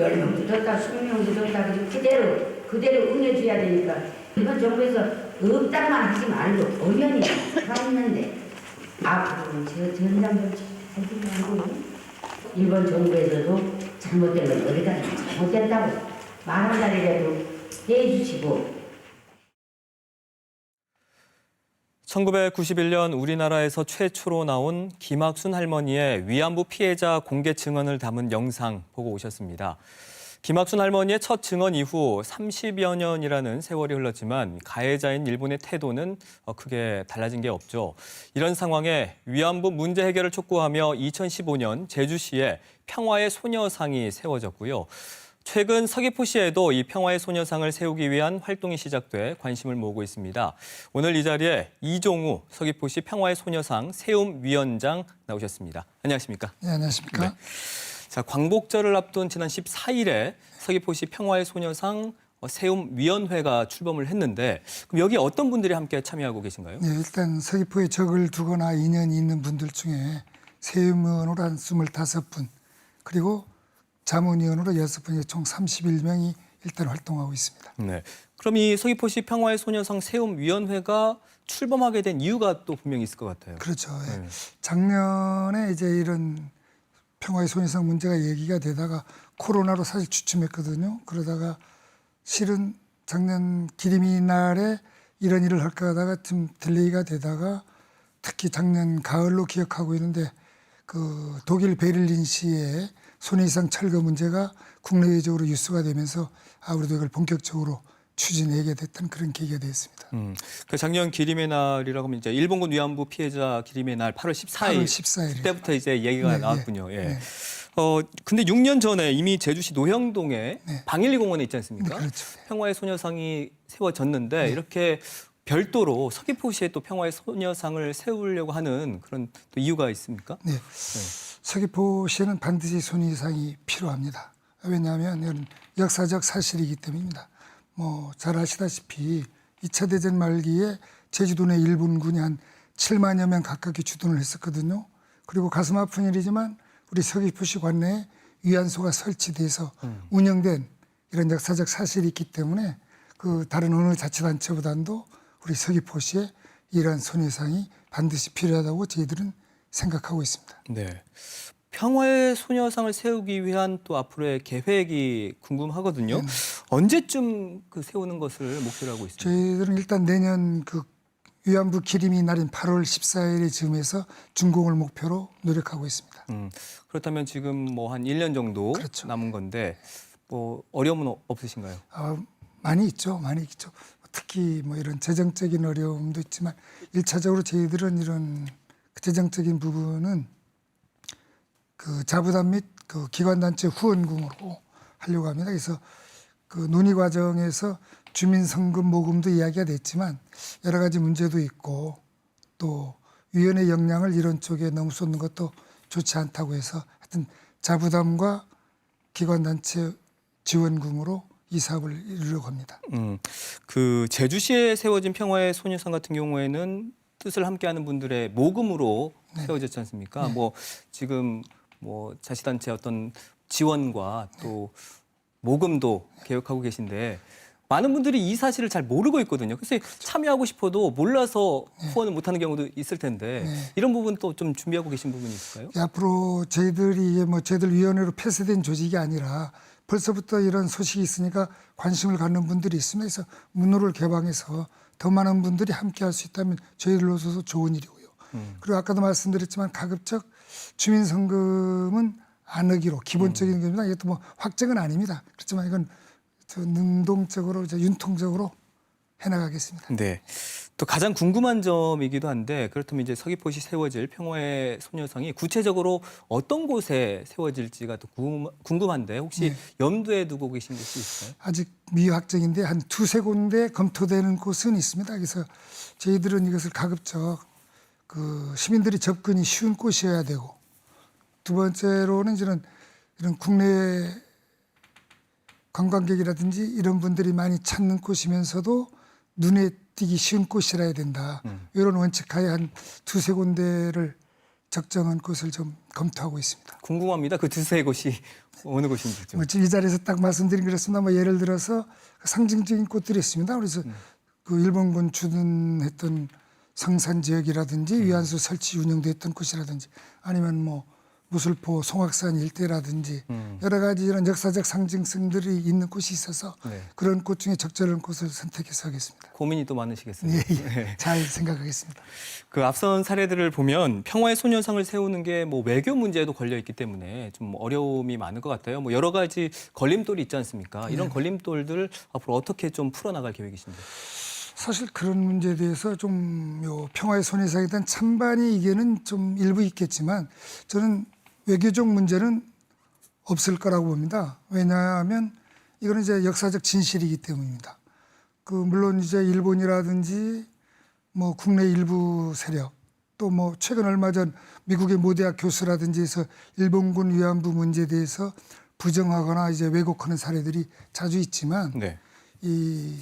열명 묻었다, 스무 명 묻었다, 그리고 그대로, 그대로 응해줘야 되니까. 이번 정부에서 없다만 하지 말고 엄연히 살아있는데. 앞으로는 저 전담을 잘 들고. 일본 정부에서도 잘못된 건 어디까지 잘못됐다고 말 한마디라도 해주시고 1991년 우리나라에서 최초로 나온 김학순 할머니의 위안부 피해자 공개 증언을 담은 영상 보고 오셨습니다. 김학순 할머니의 첫 증언 이후 30여 년이라는 세월이 흘렀지만 가해자인 일본의 태도는 어, 크게 달라진 게 없죠. 이런 상황에 위안부 문제 해결을 촉구하며 2015년 제주시에 평화의 소녀상이 세워졌고요. 최근 서귀포시에도 이 평화의 소녀상을 세우기 위한 활동이 시작돼 관심을 모으고 있습니다. 오늘 이 자리에 이종우 서귀포시 평화의 소녀상 세움 위원장 나오셨습니다. 안녕하십니까? 네, 안녕하십니까? 네. 자, 광복절을 앞둔 지난 14일에 서귀포시 평화의 소녀상 어, 세움 위원회가 출범을 했는데 그럼 여기 어떤 분들이 함께 참여하고 계신가요? 네, 일단 서귀포에 적을 두거나 인연이 있는 분들 중에 세임원으로 한 25분 그리고 자문위원으로 6분이 총 31명이 일단 활동하고 있습니다. 네. 그럼 이 서귀포시 평화의 소녀상 세움 위원회가 출범하게 된 이유가 또 분명히 있을 것 같아요. 그렇죠. 예. 네. 작년에 이제 이런 평화의 소녀상 문제가 얘기가 되다가 코로나로 사실 주춤했거든요. 그러다가 실은 작년 기림이 날에 이런 일을 할까 하다가 좀 딜레이가 되다가 특히 작년 가을로 기억하고 있는데 그 독일 베를린시의 손해이상 철거 문제가 국내외적으로 뉴스가 되면서 아 우리도 이걸 본격적으로 추진하게 됐던 그런 계기가 되었습니다. 음, 그 작년 기림의 날이라고 하면 이제 일본군 위안부 피해자 기림의 날 8월 14일 8월 14일 에. 그때부터 이제 얘기가 네, 나왔군요. 예. 네. 어 근데 6년 전에 이미 제주시 노형동에 네. 방일리 공원에 있지 않습니까? 네, 그렇죠. 평화의 소녀상이 세워졌는데 이렇게 별도로 서귀포시에 또 평화의 소녀상을 세우려고 하는 그런 또 이유가 있습니까? 네. 서귀포시에는 반드시 손이상이 필요합니다. 왜냐하면 이건 역사적 사실이기 때문입니다. 뭐 잘 아시다시피 2차 대전 말기에 제주도 내 일본군이 한 7만여 명 가깝게 주둔을 했었거든요. 그리고 가슴 아픈 일이지만 우리 서귀포시 관내에 위안소가 설치돼서 운영된 이런 역사적 사실이 있기 때문에 그 다른 어느 자치단체보다도 우리 서귀포시에 이러한 손해상이 반드시 필요하다고 저희들은 생각하고 있습니다. 네. 평화의 소녀상을 세우기 위한 또 앞으로의 계획이 궁금하거든요. 언제쯤 그 세우는 것을 목표로 하고 있습니까? 저희들은 일단 내년 그 위안부 기림이 날인 8월 14일에 즈음해서 준공을 목표로 노력하고 있습니다. 음, 그렇다면 지금 뭐 한 1년 정도 그렇죠. 남은 건데 뭐 어려움은 어- 없으신가요? 아, 많이 있죠, 많이 있죠. 특히 뭐 이런 재정적인 어려움도 있지만 일차적으로 저희들은 이런 그 재정적인 부분은 그 자부담 및 그 기관단체 후원금으로 하려고 합니다. 그래서 그 논의 과정에서 주민성금 모금도 이야기가 됐지만 여러 가지 문제도 있고 또 위원회 역량을 이런 쪽에 너무 쏟는 것도 좋지 않다고 해서 하여튼 자부담과 기관단체 지원금으로 이 사업을 이루려고 합니다. 음, 그 제주시에 세워진 평화의 소녀상 같은 경우에는 뜻을 함께하는 분들의 모금으로 네. 세워졌지 않습니까? 뭐 지금 뭐 자치단체 어떤 지원과 또 모금도 계획하고 계신데 많은 분들이 이 사실을 잘 모르고 있거든요. 그래서 참여하고 싶어도 몰라서 후원을 못하는 경우도 있을 텐데 네. 이런 부분 또 좀 준비하고 계신 부분이 있을까요? 이 앞으로 저희들이 뭐 저희들 위원회로 폐쇄된 조직이 아니라 벌써부터 이런 소식이 있으니까 관심을 갖는 분들이. 그래서 문호를 개방해서 더 많은 분들이 함께 할 수 있다면 저희들로서도 좋은 일이고요. 그리고 아까도 말씀드렸지만 가급적 주민성금은 안 하기로 기본적인 겁니다. 이것도 뭐 확정은 아닙니다. 그렇지만 이건 저 능동적으로 이제 윤통적으로 해나가겠습니다. 네. 또 가장 궁금한 점이기도 한데 그렇다면 이제 서귀포시 세워질 평화의 소녀상이 구체적으로 어떤 곳에 세워질지가 또 궁금- 궁금한데 혹시 염두에 두고 계신 곳이 있어요? 아직 미확정인데 한 두세 군데 검토되는 곳은 있습니다. 그래서 저희들은 이것을 가급적 그 시민들이 접근이 쉬운 곳이어야 되고 두 번째로는 이런 이런 국내 관광객이라든지 이런 분들이 많이 찾는 곳이면서도 눈에 띄기 쉬운 곳이라야 된다. 이런 원칙하에 한 두세 군데를 적정한 곳을 좀 검토하고 있습니다. 궁금합니다. 그 두세 곳이 어느 곳인지 좀. 뭐이 자리에서 딱 말씀드린 그렇습니다. 뭐 예를 들어서 상징적인 꽃들이 있습니다. 그래서 그 일본군 주둔했던 성산 지역이라든지 위안수 설치 운영됐던 곳이라든지 아니면 뭐 무술포 송악산 일대라든지 여러 가지 이런 역사적 상징성들이 있는 곳이 있어서 네. 그런 곳 중에 적절한 곳을 선택해서 하겠습니다. 고민이 또 많으시겠습니다. 예, 예. 잘 생각하겠습니다. 그 앞선 사례들을 보면 평화의 소녀상을 세우는 게 뭐 외교 문제도 걸려 있기 때문에 좀 어려움이 많을 것 같아요. 뭐 여러 가지 걸림돌이 있지 않습니까? 이런 네. 걸림돌들 앞으로 어떻게 좀 풀어나갈 계획이신지. 사실 그런 문제에 대해서 좀 요 평화의 손해상에 대한 찬반이 이게는 좀 일부 있겠지만 저는 외교적 문제는 없을 거라고 봅니다. 왜냐하면 이거는 이제 역사적 진실이기 때문입니다. 그 물론 이제 일본이라든지 뭐 국내 일부 세력 또 뭐 최근 얼마 전 미국의 모대학 교수라든지 해서 일본군 위안부 문제에 대해서 부정하거나 이제 왜곡하는 사례들이 자주 있지만 네. 이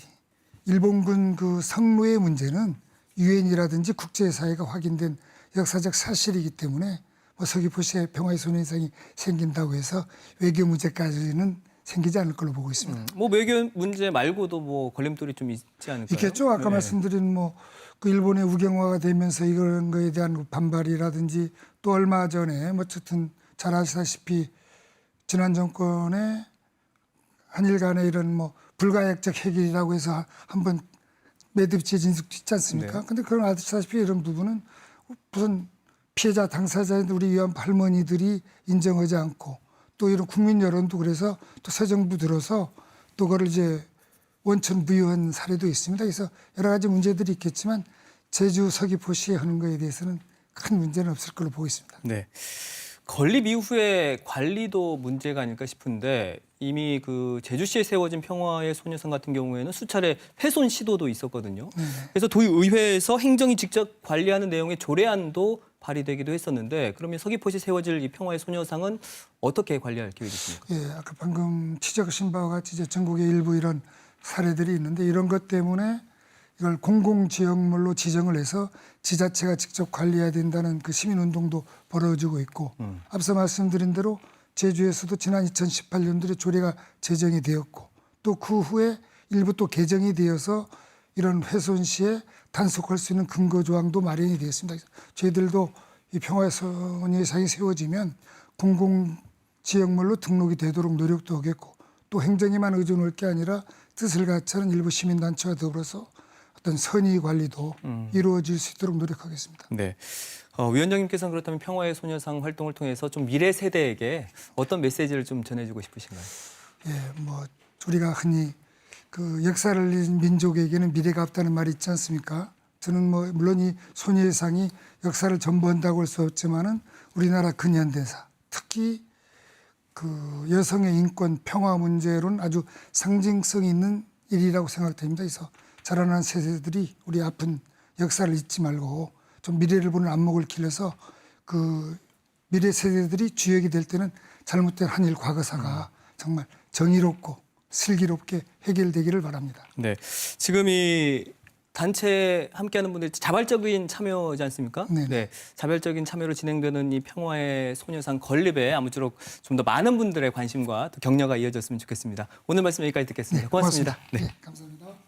일본군 그 성노예 문제는 유엔이라든지 국제사회가 확인된 역사적 사실이기 때문에 뭐 서귀포시에 평화의 손해상이 생긴다고 해서 외교 문제까지는 생기지 않을 걸로 보고 있습니다. 음, 뭐 외교 문제 말고도 뭐 걸림돌이 좀 있지 않을까요? 있겠죠. 아까 네. 말씀드린 뭐 그 일본의 우경화가 되면서 이런 거에 대한 반발이라든지 또 얼마 전에 뭐 어쨌든 잘 아시다시피 지난 정권에 한일 간의 이런 뭐 불가역적 해결이라고 해서 한번 매듭지어 진숙 있지 않습니까? 네. 근데 그런 아시다시피 이런 부분은 무슨 피해자 당사자인 우리 위안부 할머니들이 인정하지 않고 또 이런 국민 여론도 그래서 또 새 정부 들어서 또 그걸 이제 원천 부여한 사례도 있습니다. 그래서 여러 가지 문제들이 있겠지만 제주 서귀포시에 하는 거에 대해서는 큰 문제는 없을 걸로 보고 있습니다. 네. 건립 이후에 관리도 문제가 아닐까 싶은데 이미 그 제주시에 세워진 평화의 소녀상 같은 경우에는 수차례 훼손 시도도 있었거든요. 그래서 도의회에서 행정이 직접 관리하는 내용의 조례안도 발의되기도 했었는데 그러면 서귀포시 세워질 이 평화의 소녀상은 어떻게 관리할 계획이십니까? 예, 아까 방금 지적하신 바와 같이 이제 전국에 일부 이런 사례들이 있는데 이런 것 때문에 이걸 공공지역물로 지정을 해서 지자체가 직접 관리해야 된다는 그 시민운동도 벌어지고 있고 앞서 말씀드린 대로 제주에서도 지난 2018년도에 조례가 제정이 되었고 또 그 후에 일부 또 개정이 되어서 이런 훼손 시에 단속할 수 있는 근거 조항도 마련이 되었습니다. 저희들도 이 평화의 소녀상이 세워지면 공공 지역물로 등록이 되도록 노력도 하겠고 또 행정에만 의존할 게 아니라 뜻을 갖추는 일부 시민단체와 더불어서 어떤 선의 관리도 이루어질 수 있도록 노력하겠습니다. 네. 어, 위원장님께서는 그렇다면 평화의 소녀상 활동을 통해서 좀 미래 세대에게 어떤 메시지를 좀 전해주고 싶으신가요? 예, 뭐 우리가 흔히 그 역사를 잃은 민족에게는 미래가 없다는 말이 있지 않습니까? 저는 뭐 물론 이 소녀상이 역사를 전부한다고 할 수 없지만은 우리나라 근현대사 특히 그 여성의 인권 평화 문제로는 아주 상징성 있는 일이라고 생각됩니다. 그래서 자라나는 세대들이 우리 아픈 역사를 잊지 말고 좀 미래를 보는 안목을 길러서 그 미래 세대들이 주역이 될 때는 잘못된 한일 과거사가 정말 정의롭고 슬기롭게 해결되기를 바랍니다. 네. 지금 이 단체 함께하는 분들 자발적인 참여지 않습니까? 네네. 자발적인 참여로 진행되는 이 평화의 소녀상 건립에 아무쪼록 좀 더 많은 분들의 관심과 또 격려가 이어졌으면 좋겠습니다. 오늘 말씀 여기까지 듣겠습니다. 고맙습니다. 네, 네. 감사합니다.